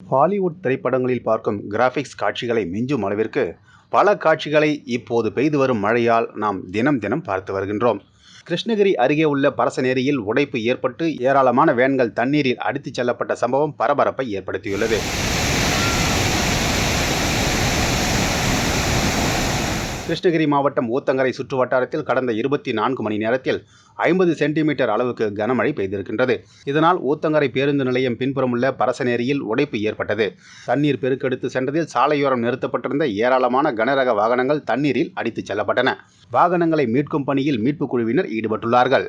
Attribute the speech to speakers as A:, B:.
A: Hollywood திரைப்படங்களில் பார்க்கும் graphics காட்சிகளை மிஞ்சும் அளவிற்கு பல காட்சிகளை இப்போது பெய்து வரும் மழையால் நாம் தினம் தினம் பார்த்து வருகின்றோம். கிருஷ்ணகிரி அருகே உள்ள பரசநேரியில் உடைப்பு ஏற்பட்டு ஏராளமான வேன்கள் தண்ணீரில் அடித்துச் செல்லப்பட்ட சம்பவம் பரபரப்பை ஏற்படுத்தியுள்ளது. கிருஷ்ணகிரி மாவட்டம் ஊத்தங்கரை சுற்று வட்டாரத்தில் கடந்த இருபத்தி நான்கு மணி நேரத்தில் ஐம்பது சென்டிமீட்டர் அளவுக்கு கனமழை பெய்திருக்கின்றது. இதனால் ஊத்தங்கரை பேருந்து நிலையம் பின்புறம் உள்ள பரசநேரியில் உடைப்பு ஏற்பட்டது. தண்ணீர் பெருக்கெடுத்து சென்றதில் சாலையோரம் நிறுத்தப்பட்டிருந்த ஏராளமான கனரக வாகனங்கள் தண்ணீரில் அடித்துச் செல்லப்பட்டன. வாகனங்களை மீட்கும் பணியில் மீட்புக் குழுவினர் ஈடுபட்டுள்ளார்கள்.